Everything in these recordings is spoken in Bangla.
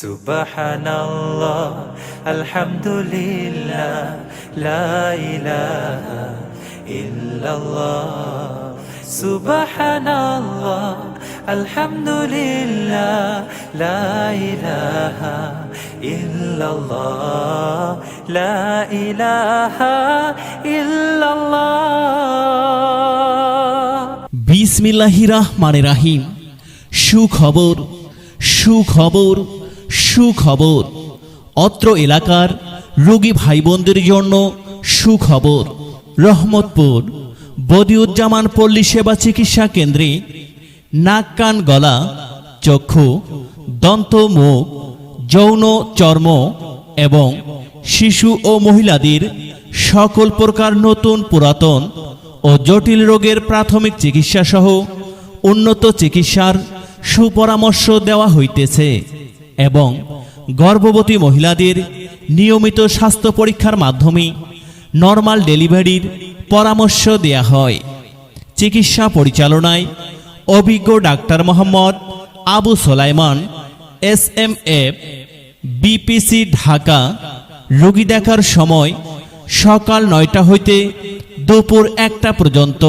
সুবহানাল্লাহ আলহামদুলিল্লাহ লা ইলাহা আলহামদুলিল্লাহ লা ইলাহা ইল্লাল্লাহ লা ইলাহা সুখবর সুখবর। সুখবর। অত্র এলাকার রোগী ভাই বোনদের জন্য সুখবর। রহমতপুর, বদিউজ্জামান পল্লী সেবা চিকিৎসা কেন্দ্রে নাক, কান, গলা, চক্ষু, দন্ত, মুখ, যৌন, চর্ম এবং শিশু ও মহিলাদের সকল প্রকার নতুন পুরাতন ও জটিল রোগের প্রাথমিক চিকিৎসা সহ উন্নত চিকিৎসার সুপরামর্শ দেওয়া হইতেছে। এবং গর্ভবতী মহিলাদের নিয়মিত স্বাস্থ্য পরীক্ষার মাধ্যমে নর্মাল ডেলিভারির পরামর্শ দেয়া হয়। চিকিৎসা পরিচালনায় অভিজ্ঞ doctor Mohammad Abu Solaiman, S M F BPC Dhaka, রোগী দেখার সময় সকাল নয়টা হইতে দুপুর একটা পর্যন্ত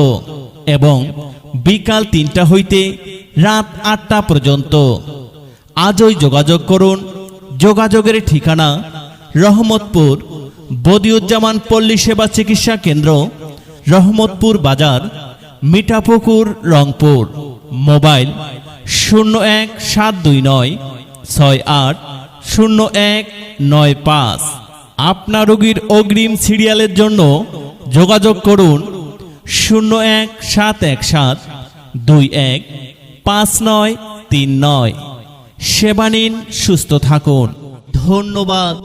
এবং বিকাল তিনটা হইতে রাত আটটা পর্যন্ত। আজই যোগাযোগ করুন। যোগাযোগের ঠিকানা রহমতপুর বদিউজ্জামান পল্লী সেবা চিকিৎসা কেন্দ্র, রহমতপুর বাজার, মিঠাপুকুর, রংপুর। মোবাইল শূন্য এক সাত দুই নয় ছয় আট শূন্য এক নয় পাঁচ। আপনার রোগীর অগ্রিম সিরিয়ালের জন্য যোগাযোগ করুন শূন্য এক সাত এক সাত দুই এক পাঁচ নয় তিন নয়। সেবা নিন সুস্থ থাকুন। ধন্যবাদ।